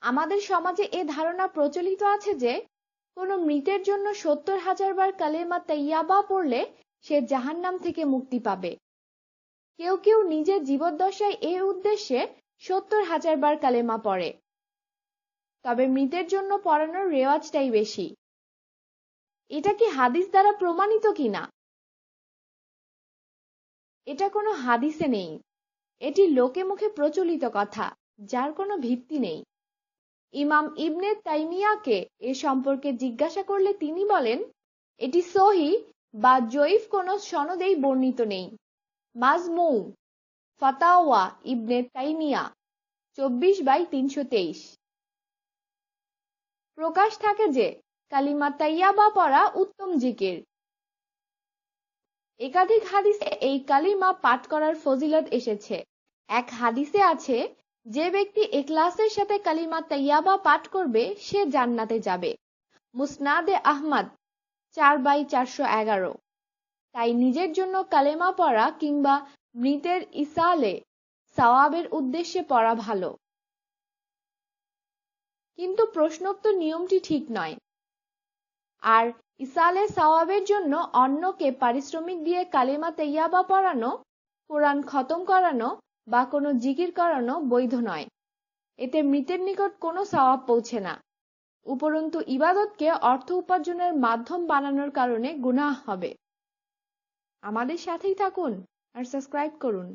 আমাদের সমাজে এ ধারণা প্রচলিত আছে যে, কোনো মৃতের জন্য সত্তর হাজার বার কালেমা তাইয়াবা পড়লে সে জাহান্নাম থেকে মুক্তি পাবে। কেউ কেউ নিজের জীবদ্দশায় এ উদ্দেশ্যে সত্তর হাজার বার কালেমা পড়ে। তবে মৃতের জন্য পড়ানোর রেওয়াজটাই বেশি। এটা কি হাদিস দ্বারা প্রমাণিত কিনা? এটা কোনো হাদিসে নেই। এটি লোকে মুখে প্রচলিত কথা, যার কোনো ভিত্তি নেই। ইমাম ইবনে তাইমিয়াকে এ সম্পর্কে জিজ্ঞাসা করলে তিনি বলেন, এটি সহি বা জয়ীফ কোনো সনদেই বর্ণিত নেই। মাজমু ফাতাওয়া ইবনে তাইমিয়া, চব্বিশ বাই তিনশো তেইশ। প্রকাশ থাকে যে, কালিমা তাইয়াবা পড়া উত্তম জিকির। একাধিক হাদিসে এই কালিমা পাঠ করার ফজিলত এসেছে। এক হাদিসে আছে যে ব্যক্তি এক্লাসের সাথে কালিমা তাইয়াবা পাঠ করবে, সে জান্নাতে যাবে। মুসনাদে আহমদ, চার বাই চারশো এগারো। তাই নিজের জন্য কালেমা পড়া কিংবা মৃতের ইসালে সওয়াবের উদ্দেশ্যে পড়া ভালো। কিন্তু প্রশ্নোক্ত নিয়মটি ঠিক নয়। আর ইসালে সওয়াবের জন্য অন্যকে পারিশ্রমিক দিয়ে কালেমা তেয়াবা পড়ানো, কোরআন খতম করানো বা কোনো জিকির করানো বৈধ নয়। এতে মৃতের নিকট কোনো সওয়াব পৌঁছে না। উপরন্তু ইবাদতকে অর্থ উপার্জনের মাধ্যম বানানোর কারণে গুনাহ হবে। আমাদের সাথেই থাকুন আর সাবস্ক্রাইব করুন।